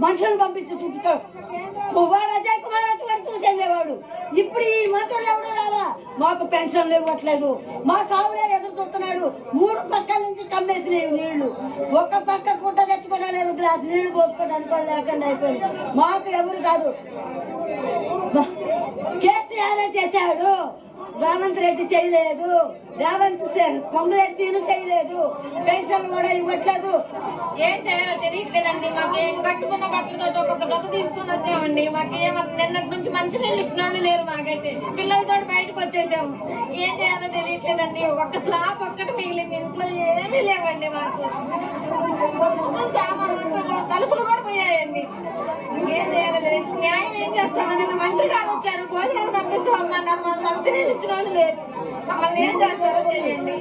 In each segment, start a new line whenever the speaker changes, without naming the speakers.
మనుషులు పంపించి చూపుతాడు వాడు అజయ్ కుమార్ వచ్చి వాడు చూసేవాడు ఇప్పుడు ఈ మంత్రులు ఎవడు రాలా? మాకు పెన్షన్లు ఇవ్వట్లేదు. మా సాగులే ఎదురు చూస్తున్నాడు. మూడు పక్కల నుంచి కమ్మేసినాయి నీళ్ళు. ఒక్క పక్క గుడ్డ తెచ్చుకోవడం గ్లాస్ నీళ్ళు పోసుకోవడానికి కూడా లేకుండా అయిపోయింది. మాకు ఎవరు కాదు. కేసీఆర్ చేశాడు. రేవంత్ రెడ్డి చేయలేదు. రేవంత్ పొంగులేటి సీను చేయలేదు. పెన్షన్ కూడా ఇవ్వట్లేదు.
ఏం చేయాలో తెలియట్లేదండి. మాకు కట్టుకున్న బట్టలతో ఒక్కొక్క దొక్క తీసుకుని వచ్చామండి. మాకు ఏమన్నా నిన్నటి నుంచి మంచి నీళ్ళు ఇచ్చిన లేరు మాకైతే. పిల్లలతో బయటకు వచ్చేసాము. ఏం చేయాలో తెలియట్లేదండి. ఒక్క స్లాబ్ ఒక్కటి మిగిలింది. ఇంట్లో ఏమీ లేవండి మాకు. మొత్తం సామాన్లు తలుపులు కూడా పోయాయండి. ఏం చేయాలో తెలియదు న్యాయం ఏం చేస్తారో నిన్న మంత్రి గారు వచ్చారు భోజనాలు పంపిస్తామన్నారు మాకు ఇచ్చిన వాళ్ళు లేరు. మమ్మల్ని ఏం చేస్తారో తెలియండి.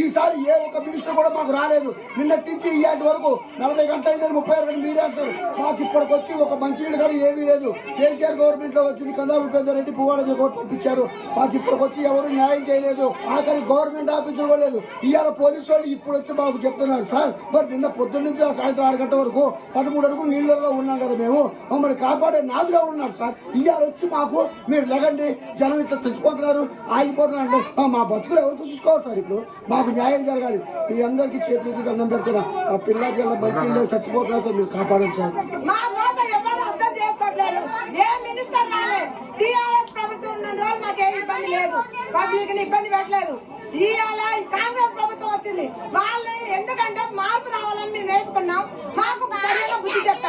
ఈసారి ఏ ఒక్క మినిస్టర్ కూడా మాకు రాలేదు. నిన్న టీచీ ఇయ్యాటి వరకు నలభై గంట అయితే ముప్పై ఆరు గంటలు మీరే అంటారు మాకు ఇప్పటికి వచ్చి ఒక మంచినీళ్ళు కానీ ఏమీ లేదు. కేసీఆర్ గవర్నమెంట్లో వచ్చింది కందాలు ఉపేందర్ రెడ్డి పువ్వాడ జగోట్ పంపించారు. మాకు ఇప్పటికి వచ్చి ఎవరు న్యాయం చేయలేదు. ఆఖరి గవర్నమెంట్ ఆఫీసులు కూడా లేదు. ఇవాళ పోలీసు వాళ్ళు ఇప్పుడు వచ్చి మాకు చెప్తున్నారు. సార్ మరి నిన్న పొద్దున్న నుంచి సాయంత్రం ఆరు గంటల వరకు పదమూడు అడుగులు నీళ్ళల్లో ఉన్నాం కదా మేము. మమ్మల్ని కాపాడే నాదుగా ఉన్నారు సార్. ఇవాళ వచ్చి మాకు మీరు లెగండి జనం ఇట్లా చచ్చిపోతున్నారు ఆగిపోతున్నారు అంటే ఆ, మా బతుకులు ఎవరికి చూసుకోవాలి సార్ ఇప్పుడు? మాకు న్యాయం జరగాలి. మీ అందరికీ చేతులకి దండం పెడుతున్నా. ఆ పిల్లలకి బతికి చచ్చిపోతున్నారు సార్ మీరు కాపాడండి సార్.
మా మోస అర్థం చేసుకోవట్లేదు. ఏ మినిస్టర్ రాలే. టీఆర్ఎస్ ప్రభుత్వం ఉన్న రోజు ఇబ్బంది లేదు. పబ్లిక్ని ఇబ్బంది పెట్టలేదు. ఇవాళ ఈ కాంగ్రెస్ ప్రభుత్వం వచ్చింది. వాళ్ళు ఎందుకంటే మార్పు రావాలని మేము వేసుకున్నాం. మాకు సరైన బుద్ధి చెప్తారు